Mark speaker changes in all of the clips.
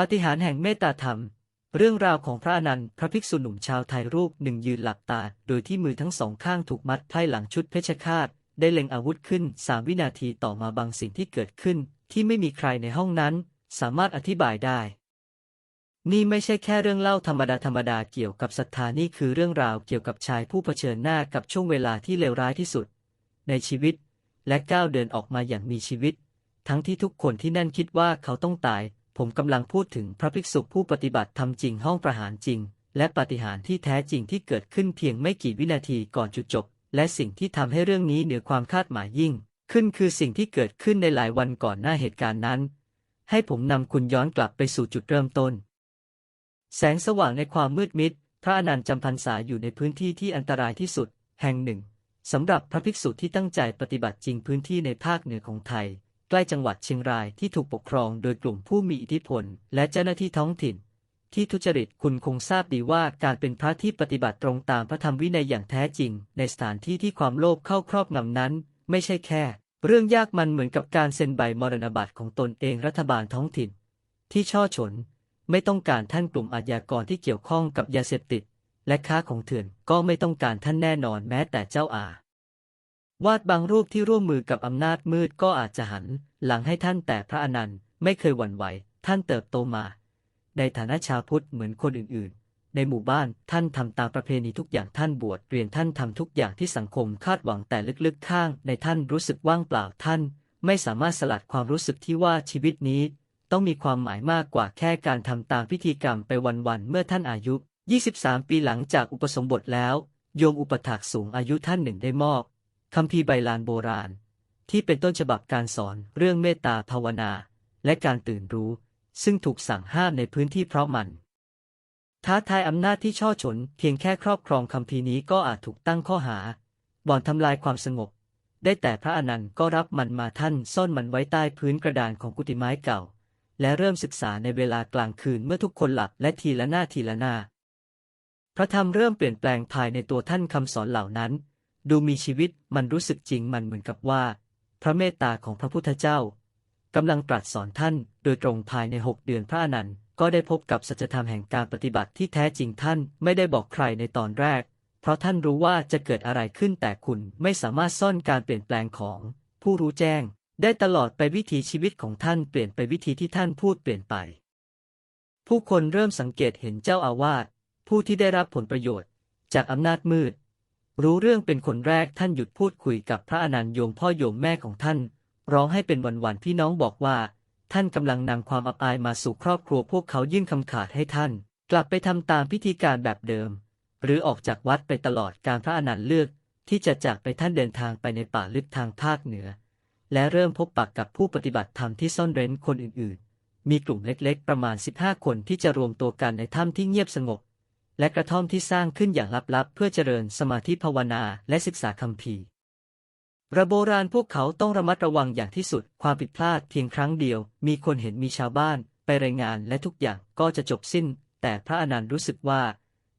Speaker 1: ปาฏิหาริย์แห่งเมตตาธรรม เรื่องราวของพระอนันต์พระภิกษุหนุ่มชาวไทยรูปหนึ่งยืนหลับตา โดยที่มือทั้งสองข้างถูกมัดไพร่หลังชุดเพชฌฆาต ได้เล็งอาวุธขึ้นสามวินาทีต่อมาบางสิ่งที่เกิดขึ้น ที่ไม่มีใครในห้องนั้น สามารถอธิบายได้ นี่ไม่ใช่แค่เรื่องเล่าธรรมดาธรรมดาเกี่ยวกับศรัทธานี่คือเรื่องราวเกี่ยวกับชายผู้เผชิญหน้ากับช่วงเวลาที่เลวร้ายที่สุด ในชีวิต และก้าวเดินออกมาอย่างมีชีวิต ทั้งที่ทุกคนที่นั่นคิดว่าเขาต้องตาย ผมกำลังพูดถึงพระภิกษุผู้ปฏิบัติธรรมจริงห้องประหารจริง และปฏิหารที่แท้จริงที่เกิดขึ้นเพียงไม่กี่วินาทีก่อนจุดจบ และสิ่งที่ทำให้เรื่องนี้เหนือความคาดหมายยิ่ง ขึ้นคือสิ่งที่เกิดขึ้นในหลายวันก่อนหน้าเหตุการณ์นั้น ให้ผมนำคุณย้อนกลับไปสู่จุดเริ่มต้น แสงสว่างในความมืดมิด พระอนันต์จำพรรษาอยู่ในพื้นที่ที่อันตรายที่สุด แห่งหนึ่งสำหรับพระภิกษุที่ตั้งใจปฏิบัติจริงพื้นที่ในภาคเหนือของไทย ใกล้จังหวัดเชียงรายที่ถูกปกครองโดยกลุ่มผู้มีอิทธิพล และเจ้าหน้าที่ท้องถิ่น ที่ทุจริตคุณคงทราบดีว่าการเป็นพระที่ปฏิบัติตรงตามพระธรรมวินัยอย่างแท้จริง ในสถานที่ที่ความโลภเข้าครอบงำนั้น ไม่ใช่แค่ เรื่องยากมันเหมือนกับการเซ็นใบมรณบัตรของตนเองรัฐบาลท้องถิ่น ที่ช่อฉน ไม่ต้องการท่านกลุ่มอาชญากรที่เกี่ยวข้องกับยาเสพติด และค้าของเถื่อนก็ไม่ต้องการท่านแน่นอนแม้แต่เจ้าอา วาดบางรูปที่ร่วมมือกับอำนาจมืดก็อาจจะหัน หลังให้ท่านแต่พระอนันต์ไม่เคยหวั่นไหว ท่านเติบโตมา ในฐานะชาวพุทธเหมือนคนอื่นๆ ในหมู่บ้านท่านทำตามประเพณีทุกอย่างท่านบวชเรียนท่านทำทุกอย่างที่สังคมคาดหวังแต่ลึกๆข้าง ในท่านรู้สึกว่างเปล่าท่าน ไม่สามารถสลัดความรู้สึกที่ว่าชีวิตนี้ ต้องมีความหมายมากกว่าแค่การทำตามพิธีกรรมไปวันๆเมื่อท่านอายุ 23 ปีหลังจากอุปสมบทแล้ว โยมอุปถากสูงอายุท่านหนึ่งได้มอบ คัมภีร์ใบลานโบราณ ที่เป็นต้นฉบับการสอนเรื่องเมตตาภาวนา และการตื่นรู้ ซึ่งถูกสั่งห้ามในพื้นที่เพราะมัน ท้าทายอำนาจที่ช่อฉน เพียงแค่ครอบครองคัมภีนี้ก็อาจถูกตั้งข้อหา บ่อนทำลายความสงบ ได้แต่พระอนันต์ก็รับมันมาท่านซ่อนมันไว้ใต้พื้นกระดานของกุฏิไม้เก่า และเริ่มศึกษาในเวลากลางคืนเมื่อทุกคนหลับและทีละหน้าทีละหน้าพระธรรมเริ่มเปลี่ยนแปลงภายในตัวท่านคำสอนเหล่านั้น ดูมีชีวิตมันรู้สึกจริงมันเหมือนกับว่า พระเมตตาของพระพุทธเจ้ากำลังตรัสสอนท่าน โดยตรงภายในหกเดือนพระอนันต์ก็ได้พบกับสัจธรรมแห่งการปฏิบัติที่แท้จริงท่านไม่ได้บอกใครในตอนแรก เพราะท่านรู้ว่าจะเกิดอะไรขึ้นแต่คุณไม่สามารถซ่อนการเปลี่ยนแปลงของ ผู้รู้แจ้ง ได้ตลอดไปวิถีชีวิตของท่านเปลี่ยนไปวิธีที่ท่านพูดเปลี่ยนไป ผู้คนเริ่มสังเกตเห็นเจ้าอาวาสผู้ที่ได้รับผลประโยชน์ จากอำนาจมืด รู้เรื่องเป็นคนแรกท่านหยุดพูดคุยกับพระอนันต์โยมพ่อโยมแม่ของท่าน ร้องให้เป็นวันๆพี่น้องบอกว่า ท่านกำลังนำความอับอายมาสู่ครอบครัวพวกเขายื่นคำขาดให้ท่าน กลับไปทำตามพิธีการแบบเดิม หรือออกจากวัดไปตลอดการพระอนันต์เลือก ที่จะจากไปท่านเดินทางไปในป่าลึกทางภาคเหนือ และเริ่มพบปะกับผู้ปฏิบัติธรรมที่ซ่อนเร้นคนอื่นๆ มีกลุ่มเล็กๆ ประมาณ 15 คนที่จะรวมตัวกันในถ้ำที่เงียบสงบ และกระท่อมที่สร้างขึ้นอย่างลับๆ เพื่อเจริญสมาธิภาวนาและศึกษาคัมภีร์ระโบราณพวกเขาต้องระมัดระวังอย่างที่สุด ความผิดพลาดเพียงครั้งเดียว มีคนเห็นมีชาวบ้านไปรายงานและทุกอย่างก็จะจบสิ้น แต่พระอนันต์รู้สึกว่า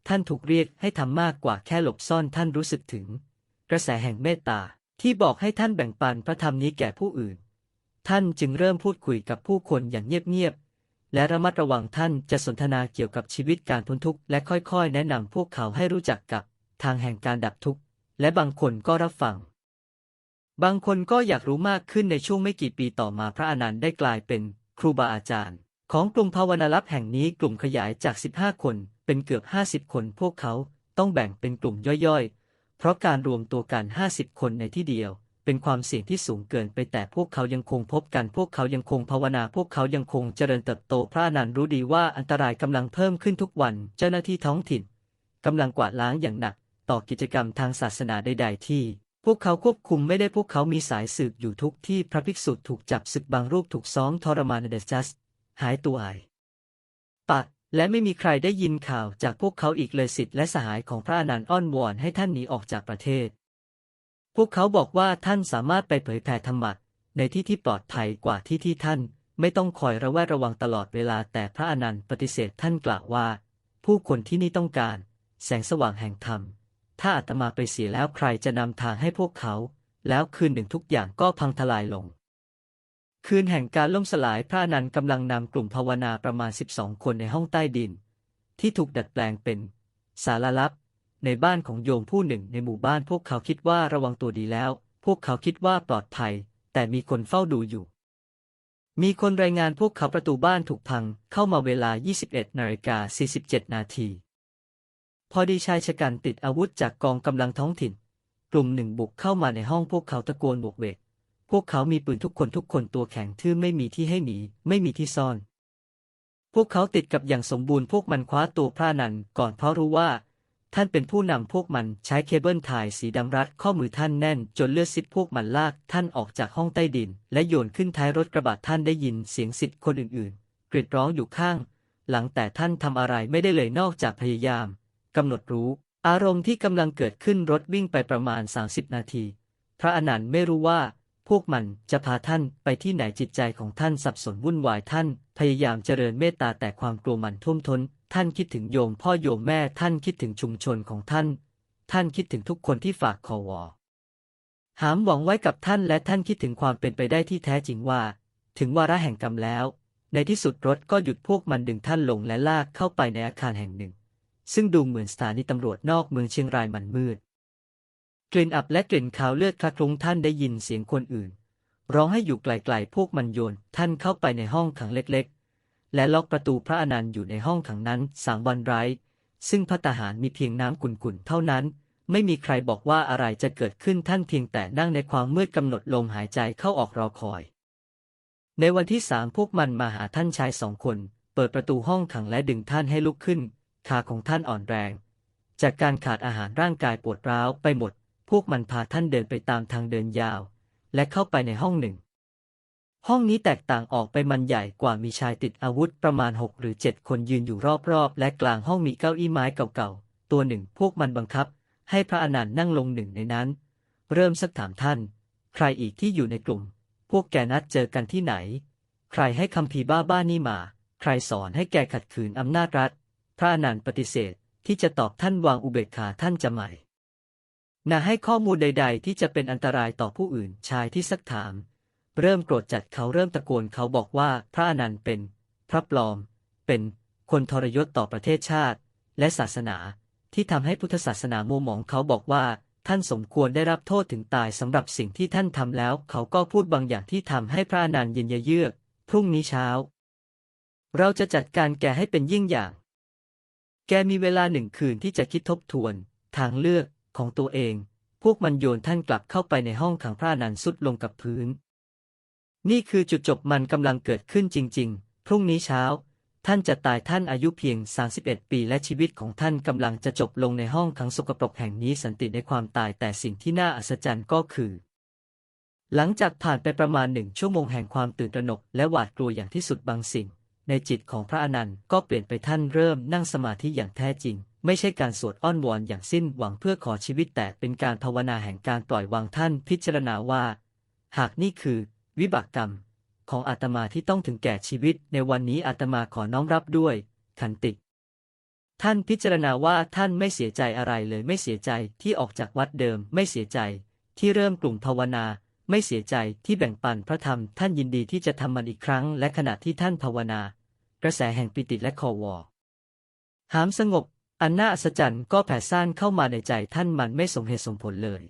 Speaker 1: ท่านถูกเรียกให้ทำมากกว่าแค่หลบซ่อนท่านรู้สึกถึง กระแสแห่งเมตตาที่บอกให้ท่านแบ่งปันพระธรรมนี้แก่ผู้อื่น ท่านจึงเริ่มพูดคุยกับผู้คนอย่างเงียบๆ และระมัดระวังท่านจะสนทนาเกี่ยวกับชีวิตการพ้นทุกข์และค่อยๆ แนะนำพวกเขาให้รู้จักกับทางแห่งการดับทุกข์ และบางคนก็รับฟัง บางคนก็อยากรู้มากขึ้นในช่วงไม่กี่ปีต่อมาพระอนันต์ได้กลายเป็นครูบาอาจารย์ ของกลุ่มภาวนาลับแห่งนี้กลุ่มขยายจาก 15 คนเป็นเกือบ 50 คนพวกเขาต้องแบ่งเป็นกลุ่มย่อยๆ เพราะการรวมตัวกัน 50 คนในที่เดียว เป็นความเสี่ยงที่สูงเกินไปแต่พวกเขายังคงพบกันพวกเขายังคงภาวนา พวกเขายังคงเจริญเติบโตพระนันรู้ดีว่าอันตรายกำลังเพิ่มขึ้นทุกวัน เจ้าหน้าที่ท้องถิ่นกำลังกวาดล้างอย่างหนัก ต่อกิจกรรมทางศาสนาใด ๆ ที่ พวกเขาควบคุมไม่ได้พวกเขามีสายสืบอยู่ทุกที่พระภิกษุถูกจับศึกบางรูปถูกซ้อมทรมานเดจัสหายตัวหายปัดและไม่มีใครได้ยินข่าวจากพวกเขาอีกเลยสิทธิ์และสหายของพระอนันต์อ้อนวอนให้ท่านหนีออกจากประเทศ วกเขาบอกว่าท่านสามารถไปเผยแผ่ธรรมะในที่ที่ปลอดภัยกว่าที่ที่ท่าน ไม่ต้องคอยระแวดระวังตลอดเวลาแต่พระอนันต์ปฏิเสธท่านกล่าวว่า ผู้คนที่นี่ต้องการ แสงสว่างแห่งธรรม ถ้าอาตมาไปเสียแล้วใครจะนำทางให้พวกเขา แล้วคืนหนึ่งทุกอย่างก็พังทลายลง คืนแห่งการล่มสลายพระอนันต์กำลังนำกลุ่มภาวนาประมาณ 12 คนในห้องใต้ดิน ที่ถูกดัดแปลงเป็นศาลาลับ ในบ้านของโยมผู้หนึ่งในหมู่บ้านพวกเขาคิดว่าระวังตัวดีแล้ว พวกเขาคิดว่าปลอดภัย แต่มีคนเฝ้าดูอยู่ มีคนรายงานพวกเขาประตูบ้านถูกพังเข้ามาเวลา 21นาฬิกา47 นาทีพอดีชายชะกันติดอาวุธจากกองกำลังท้องถิ่น กลุ่มหนึ่งบุกเข้ามาในห้องพวกเขาตะโกนโบกเวก พวกเขามีปืนทุกคนทุกคนตัวแข็งทื่อไม่มีที่ให้หนี ไม่มีที่ซ่อน พวกเขาติดกับอย่างสมบูรณ์พวกมันคว้าตัวพระนันก่อนเพราะรู้ว่า ท่านเป็นผู้นำพวกมันใช้เคเบิลถ่ายสีดำรัดข้อมือท่านแน่น จนเลือดซิดพวกมันลากท่านออกจากห้องใต้ดิน และโยนขึ้นท้ายรถกระบะท่านได้ยินเสียงสิทธิ์คนอื่นๆ กรีดร้องอยู่ข้าง หลังแต่ท่านทำอะไรไม่ได้เลยนอกจากพยายามกำหนดรู้ อารมณ์ที่กำลังเกิดขึ้นรถวิ่งไปประมาณ 30 นาที พระอนันต์ไม่รู้ว่า พวกมันจะพาท่านไปที่ไหนจิตใจของท่านสับสนวุ่นวายท่าน พยายามเจริญเมตตาแต่ความกลัวมันท่วมท้น ท่านคิดถึงโยมพ่อโยมแม่ท่านคิดถึงชุมชนของท่าน ท่านคิดถึงทุกคนที่ฝากคอวอหามหวังไว้กับท่านและท่านคิดถึงความเป็นไปได้ที่แท้จริงว่า ถึงวาระแห่งกรรมแล้ว ในที่สุดรถก็หยุดพวกมันดึงท่านลงและลากเข้าไปในอาคารแห่งหนึ่ง ซึ่งดูเหมือนสถานีตำรวจนอกเมืองเชียงรายมันมืด กลิ่นอับและกลิ่นคาวเลือดคละคลุ้งท่านได้ยินเสียงคนอื่น ร้องให้อยู่ไกลๆพวกมันโยนท่านเข้าไปในห้องขังเล็กๆ และล็อกประตูพระอนันต์อยู่ในห้องขังนั้นสามวันไร้ ซึ่งพระทหารมีเพียงน้ำขุ่นๆเท่านั้น ไม่มีใครบอกว่าอะไรจะเกิดขึ้นท่านเพียงแต่นั่งในความมืดกำหนดลมหายใจเข้าออกรอคอย ในวันที่สามพวกมันมาหาท่านชายสองคน เปิดประตูห้องขังและดึงท่านให้ลุกขึ้น ขาของท่านอ่อนแรง จากการขาดอาหารร่างกายปวดร้าวไปหมด พวกมันพาท่านเดินไปตามทางเดินยาว และเข้าไปในห้องหนึ่ง ห้องนี้แตกต่างออกไปมันใหญ่กว่ามีชายติดอาวุธประมาณ 6 หรือ 7 คนยืนอยู่รอบๆ และกลางห้องมีเก้าอี้ไม้เก่าๆ ตัวหนึ่งพวกมันบังคับ ให้พระอนันต์นั่งลงหนึ่งในนั้น เริ่มสักถามท่าน ใครอีกที่อยู่ในกลุ่ม พวกแกนัดเจอกันที่ไหน ใครให้คำพีบ้าบ้านี่มา ใครสอนให้แกขัดขืนอำนาจรัฐ พระอนันต์ปฏิเสธที่จะตอบท่านวางอุเบกขาท่านจะไม่น่าให้ข้อมูลใด ๆ ที่จะเป็นอันตรายต่อผู้อื่นชายที่ซักถาม เริ่มโกรธจัดเขาเริ่มตะโกนเขาบอกว่าพระอนันต์เป็น พระปลอม เป็นคนทรยศต่อประเทศชาติ และศาสนา ที่ทำให้พุทธศาสนามัวหมองเขาบอกว่า ท่านสมควรได้รับโทษถึงตายสำหรับสิ่งที่ท่านทำแล้ว เขาก็พูดบางอย่างที่ทำให้พระอนันต์เย็นเยือก พรุ่งนี้เช้า เราจะจัดการแกให้เป็นยิ่งอย่าง แกมีเวลาหนึ่งคืนที่จะคิดทบทวน ทางเลือกของตัวเอง พวกมันโยนท่านกลับเข้าไปในห้องขังพระอนันต์สุดลงกับพื้น นี่คือจุดจบมันกำลังเกิดขึ้นจริง ๆ พรุ่งนี้เช้า ท่านจะตายท่านอายุเพียง 31 ปีและชีวิตของท่านกำลังจะจบลงในห้องขังสกปรกแห่งนี้สันติในความตายแต่สิ่งที่น่าอัศจรรย์ก็คือ หลังจากผ่านไปประมาณหนึ่งชั่วโมงแห่งความตื่นตระหนกและหวาดกลัวอย่างที่สุดบางสิ่ง ในจิตของพระอนันต์ก็เปลี่ยนไปท่านเริ่มนั่งสมาธิอย่างแท้จริงไม่ใช่การสวดอ้อนวอนอย่างสิ้นหวังเพื่อขอชีวิตแต่เป็นการภาวนาแห่งการปล่อยวางท่านพิจารณาว่า หากนี่คือ วิบากกรรม ของอาตมาที่ต้องถึงแก่ชีวิต ในวันนี้อาตมาขอน้อมรับด้วย ขันติ ท่านพิจารณาว่าท่านไม่เสียใจอะไรเลยไม่เสียใจที่ออกจากวัดเดิม ไม่เสียใจ ที่เริ่มกลุ่มภาวนาไม่เสียใจที่แบ่งปันพระธรรม ท่านยินดีที่จะทำมันอีกครั้ง และขณะที่ท่านภาวนา กระแสแห่งปิติและคอวอหามสงบ อันน่าอัศจรรย์ก็แผ่ซ่านเข้ามาในใจท่านมันไม่สมเหตุสมผลเลย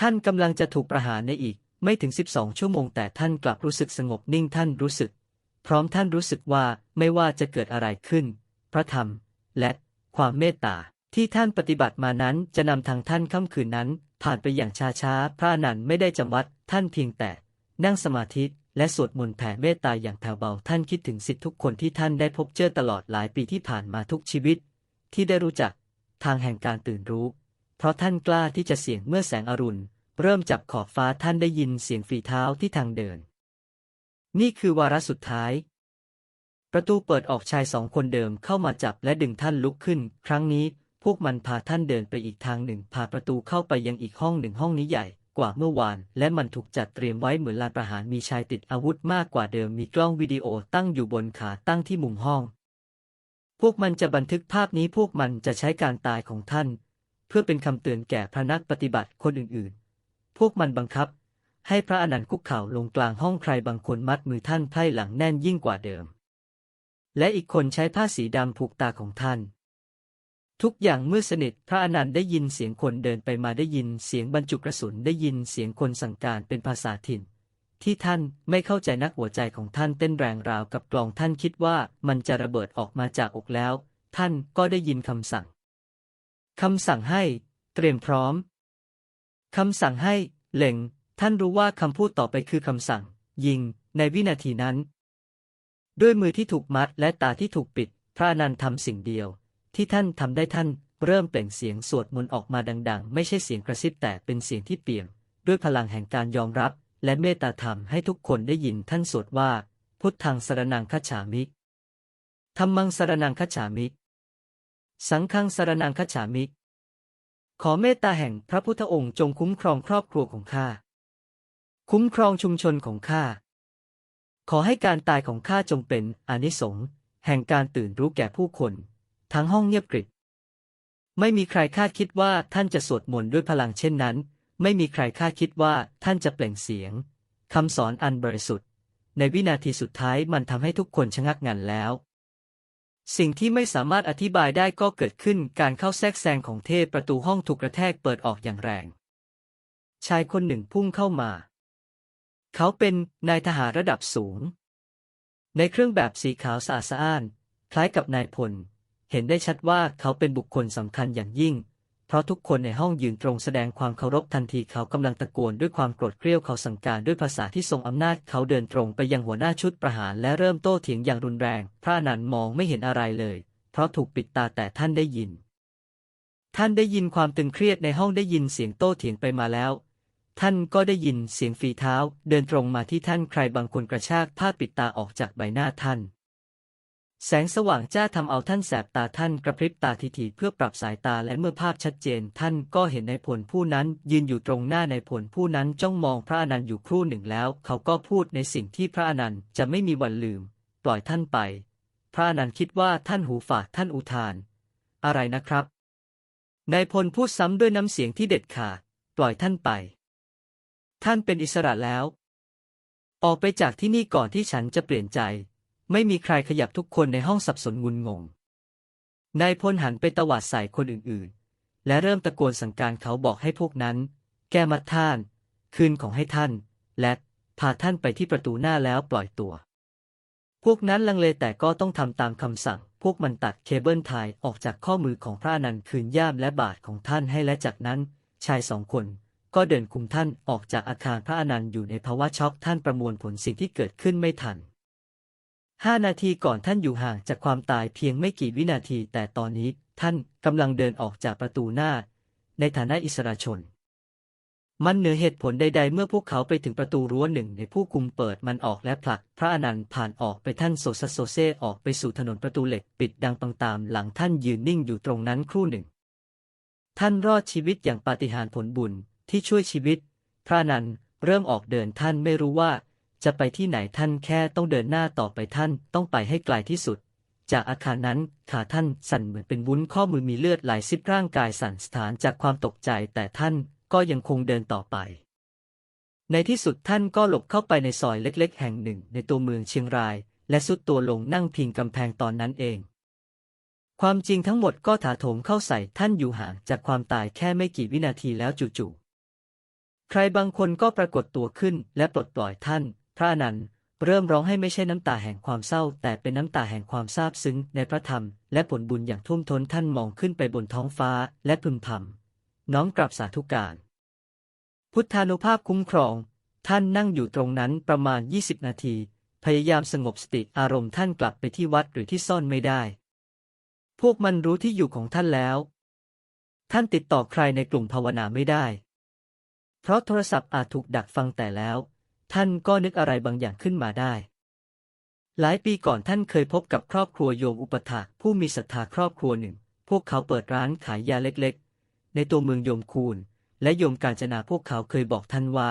Speaker 1: ท่านกำลังจะถูกประหารในอีก ไม่ถึง 12 ชั่วโมงแต่ท่านกลับรู้สึกสงบนิ่งท่านรู้สึก พร้อมท่านรู้สึกว่าไม่ว่าจะเกิดอะไรขึ้น พระธรรม และความเมตตาที่ท่านปฏิบัติมานั้นจะนำทางท่านค่ำคืนนั้น ผ่านไปอย่างช้าๆ พระนันไม่ได้จำวัดท่านเพียงแต่ นั่งสมาธิและสวดมนต์แผ่เมตตาอย่างแผ่วเบาท่านคิดถึงสิทธิทุกคนที่ท่านได้พบเจอตลอดหลายปีที่ผ่านมาทุกชีวิต ที่ได้รู้จัก ทางแห่งการตื่นรู้ เพราะท่านกล้าที่จะเสี่ยงเมื่อแสงอรุณ เริ่มจับขอบฟ้าท่านได้ยินเสียงฝีเท้าที่ทางเดิน นี่คือวาระสุดท้าย ประตูเปิดออกชายสองคนเดิมเข้ามาจับและดึงท่านลุกขึ้น ครั้งนี้พวกมันพาท่านเดินไปอีกทางหนึ่ง พาประตูเข้าไปยังอีกห้องหนึ่งห้องนี้ใหญ่กว่าเมื่อวาน และมันถูกจัดเตรียมไว้เหมือนลานประหารมีชายติดอาวุธมากกว่าเดิมมีกล้องวิดีโอตั้งอยู่บนขาตั้งที่มุมห้อง พวกมันจะบันทึกภาพนี้พวกมันจะใช้การตายของท่าน เพื่อเป็นคำเตือนแก่พระนักปฏิบัติคนอื่นๆ พวกมันบังคับ ให้พระอนันต์คุกเข่าลงกลางห้องใครบางคนมัดมือท่านไพ่หลังแน่นยิ่งกว่าเดิม และอีกคนใช้ผ้าสีดำผูกตาของท่าน ทุกอย่างมืดสนิทพระอนันต์ได้ยินเสียงคนเดินไปมาได้ยินเสียงบรรจุกระสุนได้ยินเสียงคนสั่งการเป็นภาษาถิ่น ที่ท่านไม่เข้าใจนักหัวใจของท่านเต้นแรงราวกับกลองท่านคิดว่ามันจะระเบิดออกมาจากอกแล้ว ท่านก็ได้ยินคำสั่งคำสั่งให้เตรียมพร้อม คำสั่งให้เล็งท่านรู้ว่าคำพูดต่อไปคือคำสั่ง ยิง ในวินาทีนั้น ด้วยมือที่ถูกมัดและตาที่ถูกปิด พระนันต์ทำสิ่งเดียว ที่ท่านทำได้ท่านเริ่มเปล่งเสียงสวดมนต์ออกมาดัง ๆ ไม่ใช่เสียงกระซิบแต่เป็นเสียงที่เปี่ยมด้วยพลังแห่งการยอมรับ และเมตตาธรรมให้ทุกคนได้ยินท่านสวดว่า พุทธังสรนังคัจฉามิธรรมังสรนังคัจฉามิ สังฆังสรนังคัจฉามิ ขอเมตตาแห่งพระพุทธองค์จงคุ้มครองครอบครัวของข้า คุ้มครองชุมชนของข้า ขอให้การตายของข้าจงเป็นอนิสงส์แห่งการตื่นรู้แก่ผู้คน ทั้งห้องเงียบกริบ ไม่มีใครคาดคิดว่าท่านจะสวดมนต์ด้วยพลังเช่นนั้น ไม่มีใครคาดคิดว่าท่านจะเปล่งเสียงคำสอนอันบริสุทธิ์ ในวินาทีสุดท้ายมันทำให้ทุกคนชะงักงันแล้ว สิ่งที่ไม่สามารถอธิบายได้ก็เกิดขึ้นการเข้าแทรกแซงของเทพประตูห้องถูกกระแทกเปิดออกอย่างแรง ชายคนหนึ่งพุ่งเข้ามา เขาเป็นนายทหารระดับสูง ในเครื่องแบบสีขาวสะอาดสะอ้าน คล้ายกับนายพล เห็นได้ชัดว่าเขาเป็นบุคคลสำคัญอย่างยิ่ง เพราะทุกคนในห้องยืนตรงแสดงความเคารพทันทีเขากำลังตะโกนด้วยความโกรธเกรี้ยวเขาสั่งการด้วยภาษาที่ทรงอำนาจเขาเดินตรงไปยังหัวหน้าชุดประหารและเริ่มโต้เถียงอย่างรุนแรง พระนันต์มองไม่เห็นอะไรเลย เพราะถูกปิดตาแต่ท่านได้ยิน ท่านได้ยินความตึงเครียดในห้องได้ยินเสียงโต้เถียงไปมาแล้ว ท่านก็ได้ยินเสียงฝีเท้า เดินตรงมาที่ท่านใครบางคนกระชากผ้าปิดตาออกจากใบหน้าท่าน แสงสว่างจ้าทำเอาท่านแสบตาท่านกระพริบตาทีๆเพื่อปรับสายตาและเมื่อภาพชัดเจน ท่านก็เห็นนายพลผู้นั้น ยืนอยู่ตรงหน้านายพลผู้นั้นจ้องมองพระอนันต์อยู่ครู่หนึ่งแล้ว เขาก็พูดในสิ่งที่พระอนันต์จะไม่มีวันลืม ปล่อยท่านไป พระอนันต์คิดว่าท่านหูฝาดท่านอุทาน อะไรนะครับนายพลพูดซ้ำด้วยน้ำเสียงที่เด็ดขาดปล่อยท่านไป ท่านเป็นอิสระแล้ว ออกไปจากที่นี่ก่อนที่ฉันจะเปลี่ยนใจ ไม่มีใครขยับทุกคนในห้องสับสนงุนงง นายพลหันไปตวาดใส่คนอื่นๆ และเริ่มตะโกนสั่งการเขาบอกให้พวกนั้น แก้มัดท่าน คืนของให้ท่าน และพาท่านไปที่ประตูหน้าแล้วปล่อยตัว พวกนั้นลังเลแต่ก็ต้องทำตามคำสั่ง พวกมันตัดเคเบิลไทยออกจากข้อมือของพระนันคืนย่ามและบาทของท่านให้และจากนั้น ชายสองคนก็เดินคุมท่านออกจากอาคารพระอนันต์อยู่ในภาวะช็อกท่านประมวลผลสิ่งที่เกิดขึ้นไม่ทัน ห้านาทีก่อนท่านอยู่ห่างจากความตายเพียงไม่กี่วินาที แต่ตอนนี้ท่านกำลังเดินออกจากประตูหน้า ในฐานะอิสระชน มันเหนือเหตุผลใด ๆ เมื่อพวกเขาไปถึงประตูรั้วหนึ่งในผู้คุมเปิดมันออกและผลัก พระอนันต์ผ่านออกไปท่านโซซัสโซเซออกไปสู่ถนนประตูเหล็กปิดดังปังตามหลังท่านยืนนิ่งอยู่ตรงนั้นครู่หนึ่ง ท่านรอดชีวิตอย่างปาฏิหาริย์ผลบุญที่ช่วยชีวิต พระอนันต์เริ่มออกเดินท่านไม่รู้ว่า จะไปที่ไหนท่านแค่ต้องเดินหน้าต่อไปท่านต้องไปให้ไกลที่สุด จากอาคารนั้นขาท่านสั่นเหมือนเป็นวุ้นข้อมือมีเลือดไหลซิบร่างกายสั่นสถานจากความตกใจแต่ท่านก็ยังคงเดินต่อไป ในที่สุดท่านก็หลบเข้าไปในซอยเล็ก ๆ แห่งหนึ่งในตัวเมืองเชียงราย และสุดตัวลงนั่งพิงกำแพงตอนนั้นเอง ความจริงทั้งหมดก็ถาโถมเข้าใส่ท่านอยู่ห่างจากความตายแค่ไม่กี่วินาทีแล้วจู่ๆใครบางคนก็ปรากฏตัวขึ้นและปลดปล่อยท่าน พระอนันต์เริ่มร้องให้ไม่ใช่น้ำตาแห่งความเศร้า แต่เป็นน้ำตาแห่งความซาบซึ้งในพระธรรม และผลบุญอย่างท่วมท้นท่านมองขึ้นไปบนท้องฟ้าและพึมพำน้อมกราบสาธุการ พุทธานุภาพคุ้มครอง ท่านนั่งอยู่ตรงนั้นประมาณ 20 นาที พยายามสงบสติอารมณ์ท่านกลับไปที่วัดหรือที่ซ่อนไม่ได้ พวกมันรู้ที่อยู่ของท่านแล้ว ท่านติดต่อใครในกลุ่มภาวนาไม่ได้ เพราะโทรศัพท์อาจถูกดักฟังแต่แล้ว ท่านก็นึกอะไรบางอย่างขึ้นมาได้ หลายปีก่อนท่านเคยพบกับครอบครัวโยมอุปถากผู้มีศรัทธาครอบครัวหนึ่ง พวกเขาเปิดร้านขายยาเล็กๆ ในตัวเมืองโยมคูนและโยมกาญจนาพวกเขาเคยบอกท่านว่า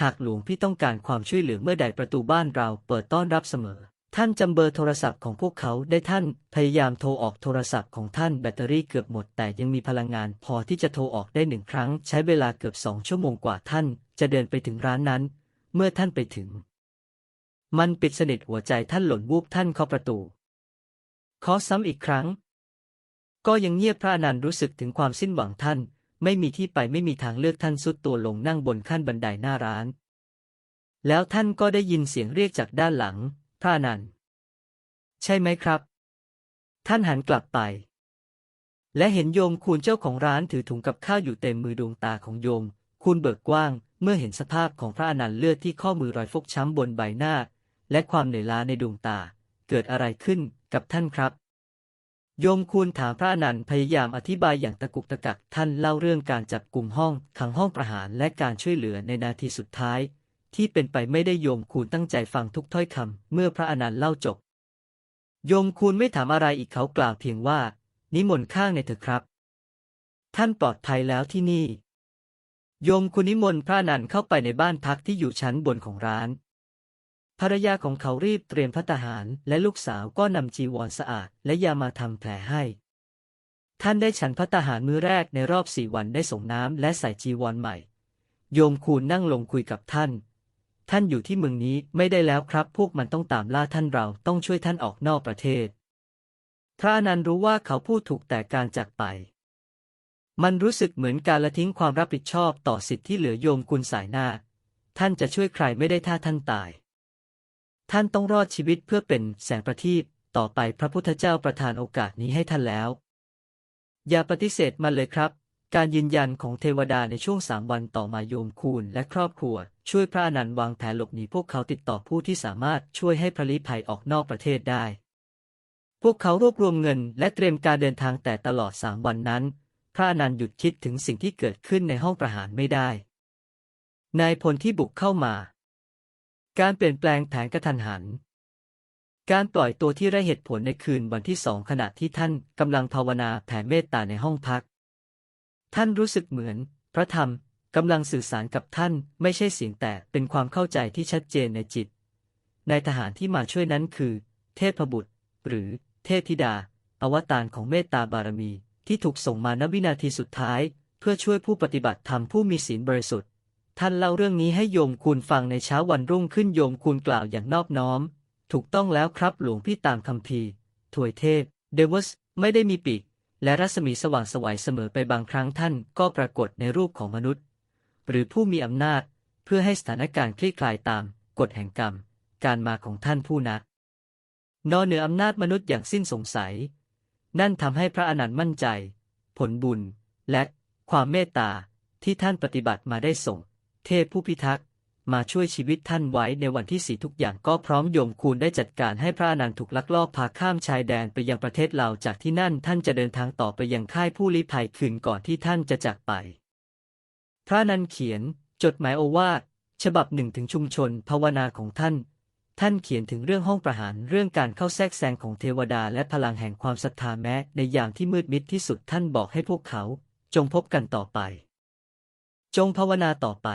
Speaker 1: หากหลวงพี่ต้องการความช่วยเหลือเมื่อใดประตูบ้านเราเปิดต้อนรับเสมอ ท่านจำเบอร์โทรศัพท์ของพวกเขาได้ท่านพยายามโทรออกโทรศัพท์ของท่านแบตเตอรี่เกือบหมด แต่ยังมีพลังงานพอที่จะโทรออกได้หนึ่งครั้ง ใช้เวลาเกือบสองชั่วโมงกว่าท่าน จะเดินไปถึงร้านนั้น เมื่อท่านไปถึง มันปิดสนิทหัวใจท่านหล่นวูบท่านเคาประตูเคาะซ้ำอีกครั้ง ก็ยังเงียบพระอนันต์รู้สึกถึงความสิ้นหวังท่าน ไม่มีที่ไปไม่มีทางเลือกท่านสุดตัวลงนั่งบนขั้นบันไดหน้าร้าน แล้วท่านก็ได้ยินเสียงเรียกจากด้านหลัง พระอนันต์ใช่ไหมครับ ท่านหันกลับไป และเห็นโยมคูณเจ้าของร้านถือถุงกับข้าวอยู่เต็มมือดวงตาของโยม คูณเบิกกว้าง เมื่อเห็นสภาพของพระอนันต์เลือดที่ข้อมือรอยฟกช้ำบนใบหน้า และความเหนื่อยล้าในดวงตา เกิดอะไรขึ้นกับท่านครับ โยมคูณถามพระอนันต์พยายามอธิบายอย่างตะกุกตะกักท่านเล่าเรื่องการจับกลุ่มห้องขังห้องประหารและการช่วยเหลือในนาทีสุดท้าย ที่เป็นไปไม่ได้โยมคูณตั้งใจฟังทุกถ้อยคำเมื่อพระอนันต์เล่าจบ โยมคูณไม่ถามอะไรอีกเขากล่าวเพียงว่า นิมนต์ข้างในเถอะครับ ท่านปลอดภัยแล้วที่นี่ โยมคุณนิมนต์พระนันเข้าไปในบ้านพักที่อยู่ชั้นบนของร้าน ภรรยาของเขารีบเตรียมพัตหาร และลูกสาวก็นำจีวรสะอาด และยามาทำแผลให้ ท่านได้ฉันพัตหารมื้อแรกในรอบสี่วันได้ส่งน้ำและใส่จีวรใหม่ โยมคูณนั่งลงคุยกับท่าน ท่านอยู่ที่เมืองนี้ไม่ได้แล้วครับ พวกมันต้องตามล่าท่านเราต้องช่วยท่านออกนอกประเทศ พระนันรู้ว่าเขาพูดถูกแต่การจากไป มันรู้สึกเหมือนการละทิ้งความรับผิดชอบต่อสิทธิ์ที่เหลือโยมคุณสายหน้า ท่านจะช่วยใครไม่ได้ถ้าท่านตาย ท่านต้องรอดชีวิตเพื่อเป็นแสงประทีปต่อไปพระพุทธเจ้าประทานโอกาสนี้ให้ท่านแล้ว อย่าปฏิเสธมันเลยครับ การยืนยันของเทวดาในช่วงสามวันต่อมาโยมคูณและครอบครัว ช่วยพระอนันต์วางแผนหลบหนีพวกเขาติดต่อผู้ที่สามารถช่วยให้พระลี้ภัยออกนอกประเทศได้ พวกเขารวบรวมเงินและเตรียมการเดินทางแต่ตลอดสามวันนั้น ระอนันต์หยุดคิดถึงสิ่งที่เกิดขึ้นในห้องประหารไม่ได้ นายพลที่บุกเข้ามา การเปลี่ยนแปลงแผนกระทันหัน การปล่อยตัวที่ไร้เหตุผลในคืนวันที่สองขณะที่ท่านกำลังภาวนาแผ่เมตตาในห้องพัก ท่านรู้สึกเหมือน พระธรรมกำลังสื่อสารกับท่านไม่ใช่เสียงแต่เป็นความเข้าใจที่ชัดเจนในจิตในทหารที่มาช่วยนั้นคือ เทพบุตร หรือเทพธิดา อวตารของเมตตาบารมี ที่ถูกส่งมาณวินาทีสุดท้าย เพื่อช่วยผู้ปฏิบัติธรรมผู้มีศีลบริสุทธิ์ ท่านเล่าเรื่องนี้ให้โยมคูณฟังในเช้าวันรุ่งขึ้นโยมคูณกล่าวอย่างนอบน้อม ถูกต้องแล้วครับหลวงพี่ตามคำพีถวยเทพ เดวสไม่ได้มีปีก และรัศมีสว่างสวัยเสมอไปบางครั้งท่านก็ปรากฏในรูปของมนุษย์ หรือผู้มีอำนาจ เพื่อให้สถานการณ์คลี่คลายตาม กฎแห่งกรรม การมาของท่านผู้นักนอนเหนืออำนาจมนุษย์อย่างสิ้นสงสัย นั่นทำให้พระอนันต์มั่นใจ ผลบุญ และความเมตตาที่ท่านปฏิบัติมาได้ส่ง เทพผู้พิทักษ์มาช่วยชีวิตท่านไว้ในวันที่สี่ทุกอย่างก็พร้อมโยมคูณได้จัดการให้พระอนันต์ถูกลักลอบพาข้ามชายแดนไปยังประเทศลาวจากที่นั่นท่านจะเดินทางต่อไปยังค่ายผู้ลี้ภัยคืนก่อนที่ท่านจะจากไป พระนันเขียน จดหมายโอวาทฉบับหนึ่งถึงชุมชนภาวนาของท่าน ท่านเขียนถึงเรื่องห้องประหารเรื่องการเข้าแทรกแซงของเทวดาและพลังแห่งความศรัทธาแม้ในยามที่มืดมิดที่สุดท่านบอกให้พวกเขา จงพบกันต่อไป จงภาวนาต่อไป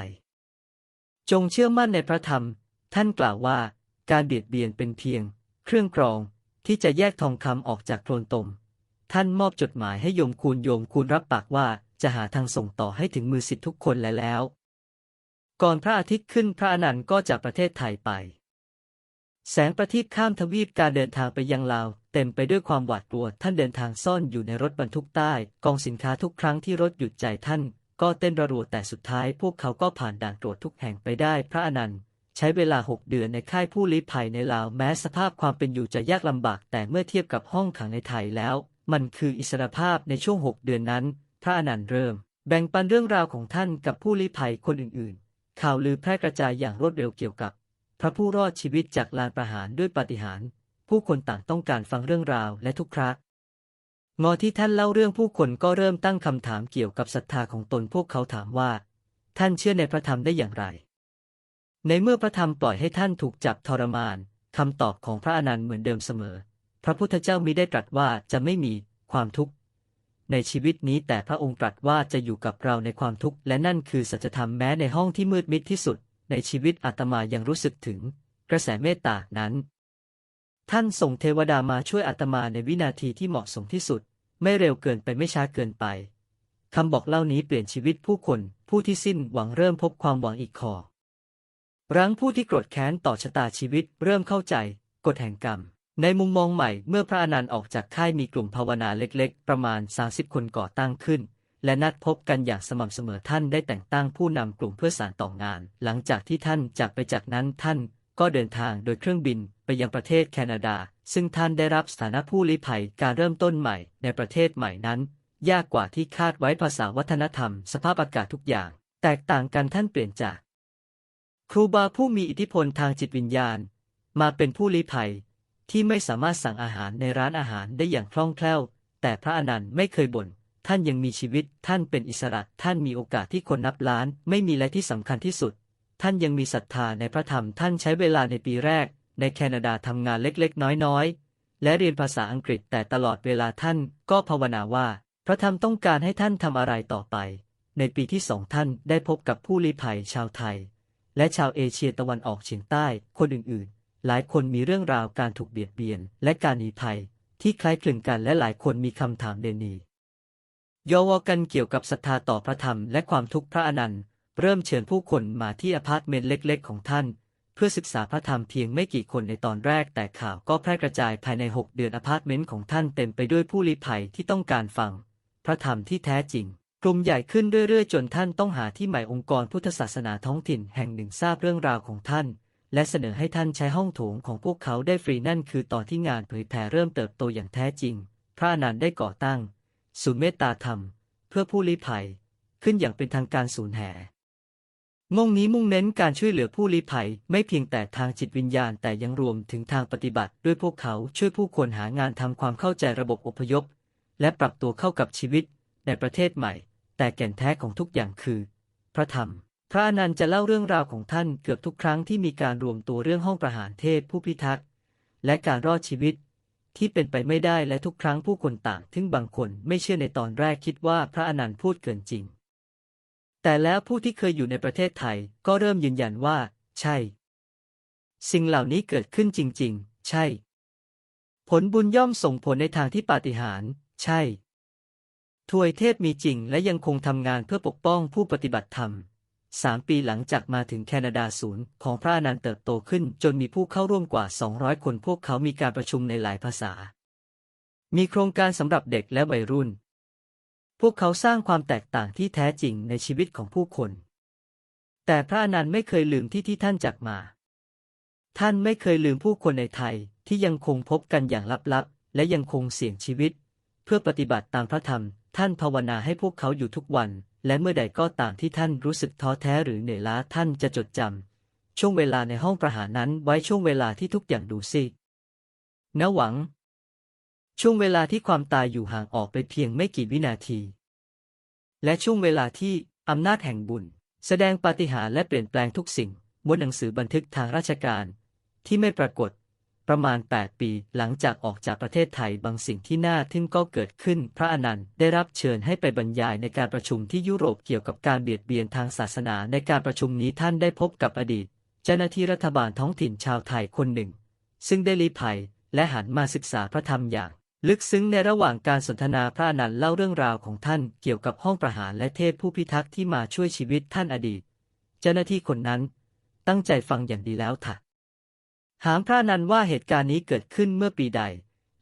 Speaker 1: จงเชื่อมั่นในพระธรรม ท่านกล่าวว่า การเบียดเบียนเป็นเพียง เครื่องกรองที่จะแยกทองคำออกจากโคลนตม ท่านมอบจดหมายให้โยมคูณโยมคูณรับปากว่าจะหาทางส่งต่อให้ถึงมือสิทธิทุกคนและแล้ว ก่อนพระอาทิตย์ขึ้นพระอนันต์ก็จากประเทศไทยไป แสงประทีปข้ามทวีปการเดินทางไปยังลาว เต็มไปด้วยความหวาดกลัวท่านเดินทางซ่อนอยู่ในรถบรรทุกใต้ กองสินค้าทุกครั้งที่รถหยุดใจท่าน ก็เต้นระรัวแต่สุดท้ายพวกเขาก็ผ่านด่านตรวจทุกแห่งไปได้พระอนันต์ใช้เวลาหกเดือนในค่ายผู้ลี้ภัยในลาวแม้สภาพความเป็นอยู่จะยากลำบาก แต่เมื่อเทียบกับห้องขังในไทยแล้ว มันคืออิสรภาพในช่วงหกเดือนนั้น พระอนันต์เริ่ม แบ่งปันเรื่องราวของท่านกับผู้ลี้ภัยคนอื่นๆ ข่าวลือแพร่กระจายอย่างรวดเร็วเกี่ยวกับ พระผู้รอดชีวิตจากลานประหารด้วยปาฏิหาริย์ผู้คนต่างต้องการฟังเรื่องราวและทุกครั้งงอที่ท่านเล่าเรื่องผู้คนก็เริ่มตั้งคำถามเกี่ยวกับศรัทธาของตนพวกเขาถามว่า ท่านเชื่อในพระธรรมได้อย่างไร ในเมื่อพระธรรมปล่อยให้ท่านถูกจับทรมานคำตอบของพระอนันต์เหมือนเดิมเสมอ พระพุทธเจ้ามิได้ตรัสว่าจะไม่มีความทุกข์ ในชีวิตนี้แต่พระองค์ตรัสว่าจะอยู่กับเราในความทุกข์และนั่นคือสัจธรรมแม้ในห้องที่มืดมิดที่สุด ในชีวิตอาตมายังรู้สึกถึงกระแสเมตตานั้น ท่านส่งเทวดามาช่วยอาตมาในวินาทีที่เหมาะสมที่สุด ไม่เร็วเกินไปไม่ช้าเกินไปคำบอกเล่านี้เปลี่ยนชีวิตผู้คนผู้ที่สิ้นหวังเริ่มพบความหวังอีกคอรั้งผู้ที่โกรธแค้นต่อชะตาชีวิตเริ่มเข้าใจกฎแห่งกรรม ในมุมมองใหม่เมื่อพระอนันต์ออกจากค่ายมีกลุ่มภาวนาเล็กๆ ประมาณ 30 คนก่อตั้งขึ้น และนัดพบกันอย่างสม่ำเสมอท่านได้แต่งตั้งผู้นำกลุ่มเพื่อสานต่องาน หลังจากที่ท่านจากไปจากนั้นท่านก็เดินทางโดยเครื่องบินไปยังประเทศแคนาดา ซึ่งท่านได้รับสถานะผู้ลี้ภัยการเริ่มต้นใหม่ในประเทศใหม่นั้น ยากกว่าที่คาดไว้ภาษาวัฒนธรรม สภาพอากาศทุกอย่าง แตกต่างกันท่านเปลี่ยนจาก ครูบาผู้มีอิทธิพลทางจิตวิญญาณ มาเป็นผู้ลี้ภัย ที่ไม่สามารถสั่งอาหารในร้านอาหารได้อย่างคล่องแคล่ว แต่พระอนันต์ไม่เคยบ่น ท่านยังมีชีวิต ท่านเป็นอิสระ ท่านมีโอกาสที่คนนับล้าน ไม่มีและที่สำคัญที่สุด ท่านยังมีศรัทธาในพระธรรม ท่านใช้เวลาในปีแรก ในแคนาดาทำงานเล็กๆ น้อยๆ และเรียนภาษาอังกฤษแต่ตลอดเวลาท่านก็ภาวนาว่า พระธรรมต้องการให้ท่านทำอะไรต่อไป ในปีที่สองท่านได้พบกับผู้ลี้ภัยชาวไทย และชาวเอเชียตะวันออกเฉียงใต้ คนอื่นๆ หลายคนมีเรื่องราวการถูกเบียดเบียน และการหนีภัย ที่คล้ายคลึงกันและหลายคนมีคำถามเดนี ยอวกันเกี่ยวกับศรัทธาต่อพระธรรมและความทุกข์พระอนันต์ เริ่มเชิญผู้คนมาที่อพาร์ตเมนต์เล็กๆ ของท่าน เพื่อศึกษาพระธรรมเพียงไม่กี่คนในตอนแรก แต่ข่าวก็แพร่กระจายภายใน 6 เดือนอพาร์ตเมนต์ของท่านเต็มไปด้วยผู้ลี้ภัยที่ต้องการฟัง พระธรรมที่แท้จริงกลุ่มใหญ่ขึ้นเรื่อยๆ จนท่านต้องหาที่ใหม่องค์กรพุทธศาสนาท้องถิ่นแห่งหนึ่งทราบเรื่องราวของท่าน และเสนอให้ท่านใช้ห้องโถงของพวกเขาได้ฟรีนั่นคือตอนที่งานเผยแผ่เริ่มเติบโตอย่างแท้จริง พระอนันต์ได้ก่อตั้ง ศูนย์เมตตาธรรม เพื่อผู้ลี้ภัย ขึ้นอย่างเป็นทางการศูนย์แห่งงนี้มุ่งเน้นการช่วยเหลือผู้ลี้ภัยไม่เพียงแต่ทางจิตวิญญาณแต่ยังรวมถึงทางปฏิบัติ ด้วยพวกเขาช่วยผู้คนหางานทำความเข้าใจระบบอพยพ และปรับตัวเข้ากับชีวิตในประเทศใหม่ แต่แก่นแท้ของทุกอย่างคือ พระธรรม พระอนันต์จะเล่าเรื่องราวของท่านเกือบทุกครั้งที่มีการรวมตัวเรื่องห้องประหารเทศผู้พิทักษ์และการรอดชีวิต ที่เป็นไปไม่ได้และทุกครั้งผู้คนต่างถึงบางคนไม่เชื่อในตอนแรกคิดว่าพระอนันต์พูดเกินจริง แต่แล้วผู้ที่เคยอยู่ในประเทศไทยก็เริ่มยืนยันว่า ใช่ สิ่งเหล่านี้เกิดขึ้นจริง ๆ ใช่ ผลบุญย่อมส่งผลในทางที่ปาฏิหาริย์ใช่ ทวยเทพมีจริงและยังคงทำงานเพื่อปกป้องผู้ปฏิบัติธรรม สามปีหลังจากมาถึงแคนาดาศูนย์ของพระอนันต์เติบโตขึ้น จนมีผู้เข้าร่วมกว่า 200 คนพวกเขามีการประชุมในหลายภาษา มีโครงการสำหรับเด็กและวัยรุ่น พวกเขาสร้างความแตกต่างที่แท้จริงในชีวิตของผู้คน แต่พระอนันต์ไม่เคยลืมที่ที่ท่านจากมา ท่านไม่เคยลืมผู้คนในไทยที่ยังคงพบกันอย่างลับๆ และยังคงเสี่ยงชีวิต เพื่อปฏิบัติตามพระธรรม ท่านภาวนาให้พวกเขาอยู่ทุกวัน และเมื่อใดก็ตามที่ท่านรู้สึกท้อแท้หรือเหนื่อยล้าท่านจะจดจำช่วงเวลาในห้องประหารนั้นไว้ช่วงเวลาที่ทุกอย่างดูซินหวัง ช่วงเวลาที่ความตายอยู่ห่างออกไปเพียงไม่กี่วินาที และช่วงเวลาที่อำนาจแห่งบุญ แสดงปาฏิหาริย์และเปลี่ยนแปลงทุกสิ่งบนหนังสือบันทึกทางราชการ ที่ไม่ปรากฏ ประมาณ 8 ปีหลังจากออกจากประเทศไทยบางสิ่งที่น่าทึ่งก็เกิดขึ้น พระอนันต์ได้รับเชิญให้ไปบรรยายในการประชุมที่ยุโรปเกี่ยวกับการเบียดเบียนทางศาสนาในการประชุมนี้ท่านได้พบกับอดีต เจ้าหน้าที่รัฐบาลท้องถิ่นชาวไทยคนหนึ่ง ซึ่งได้ลี้ภัยและหันมาศึกษาพระธรรมอย่าง ลึกซึ้งในระหว่างการสนทนาพระอนันต์เล่าเรื่องราวของท่านเกี่ยวกับห้องประหารและเทพผู้พิทักษ์ที่มาช่วยชีวิตท่านอดีต เจ้าหน้าที่คนนั้น ตั้งใจฟังอย่างดีแล้วค่ะ ถามพระนันว่าเหตุการณ์นี้เกิดขึ้นเมื่อปีใด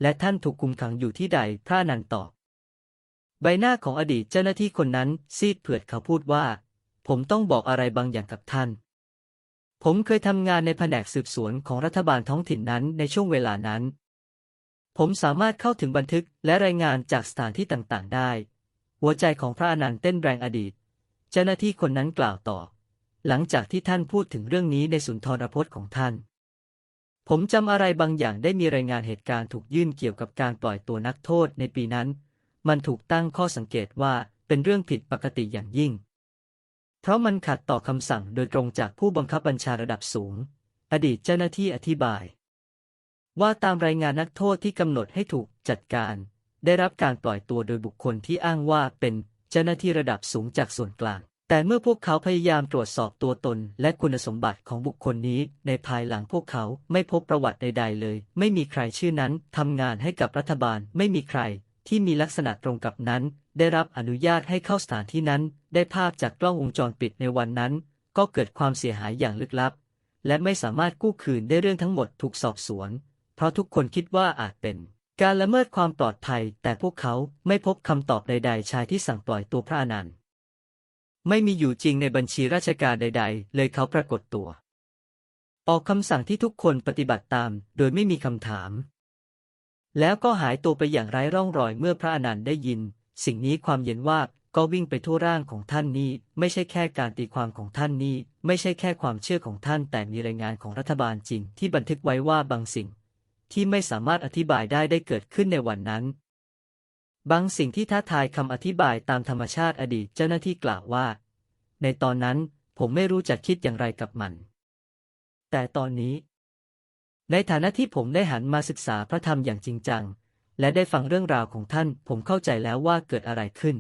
Speaker 1: และท่านถูกคุมขังอยู่ที่ใด พระนันต์ตอบ ใบหน้าของอดีตเจ้าหน้าที่คนนั้นซีดเผือดเขาพูดว่า ผมต้องบอกอะไรบางอย่างกับท่าน ผมเคยทำงานในแผนกสืบสวนของรัฐบาลท้องถิ่นนั้นในช่วงเวลานั้น ผมสามารถเข้าถึงบันทึกและรายงานจากสถานที่ต่างๆ ได้ หัวใจของพระอนันต์เต้นแรงอดีต เจ้าหน้าที่คนนั้นกล่าวต่อ หลังจากที่ท่านพูดถึงเรื่องนี้ในสุนทรพจน์ของท่าน ผมจำอะไรบางอย่างได้มีรายงานเหตุการณ์ถูกยื่นเกี่ยวกับการปล่อยตัวนักโทษในปีนั้น มันถูกตั้งข้อสังเกตว่าเป็นเรื่องผิดปกติอย่างยิ่ง เพราะมันขัดต่อคำสั่งโดยตรงจากผู้บังคับบัญชาระดับสูง อดีตเจ้าหน้าที่อธิบาย ว่าตามรายงานนักโทษที่กำหนดให้ถูกจัดการ ได้รับการปล่อยตัวโดยบุคคลที่อ้างว่าเป็นเจ้าหน้าที่ระดับสูงจากส่วนกลาง แต่เมื่อพวกเขาพยายามตรวจสอบตัวตนและคุณสมบัติของบุคคลนี้ ในภายหลังพวกเขาไม่พบประวัติใด ๆ เลย ไม่มีใครชื่อนั้นทำงานให้กับรัฐบาล ไม่มีใครที่มีลักษณะตรงกับนั้น ได้รับอนุญาตให้เข้าสถานที่นั้น ได้ภาพจากกล้องวงจรปิดในวันนั้น ก็เกิดความเสียหายอย่างลึกลับ และไม่สามารถกู้คืนได้เรื่องทั้งหมดถูกสอบสวน เพราะทุกคนคิดว่าอาจเป็นการละเมิดความปลอดภัย แต่พวกเขาไม่พบคำตอบใด ๆ ชายที่สั่งปล่อยตัวพระอนันต์ ไม่มีอยู่จริงในบัญชีราชการใด ๆ เลยเขาปรากฏตัว ออกคำสั่งที่ทุกคนปฏิบัติตาม โดยไม่มีคำถาม แล้วก็หายตัวไปอย่างไร้ร่องรอยเมื่อพระอนันต์ได้ยิน สิ่งนี้ความเย็นว่าก็วิ่งไปทั่วร่างของท่านนี้ ไม่ใช่แค่การตีความของท่านนี้ ไม่ใช่แค่ความเชื่อของท่าน แต่มีรายงานของรัฐบาลจริง ที่บันทึกไว้ว่าบางสิ่ง ที่ไม่สามารถอธิบายได้ได้เกิดขึ้นในวันนั้น บางสิ่งที่ท้าทายคำอธิบายตามธรรมชาติอดีตเจ้าหน้าที่กล่าวว่า ในตอนนั้นผมไม่รู้จะคิดอย่างไรกับมัน แต่ตอนนี้ ในฐานะที่ผมได้หันมาศึกษาพระธรรมอย่างจริงจัง และได้ฟังเรื่องราวของท่าน ผมเข้าใจแล้วว่าเกิดอะไรขึ้น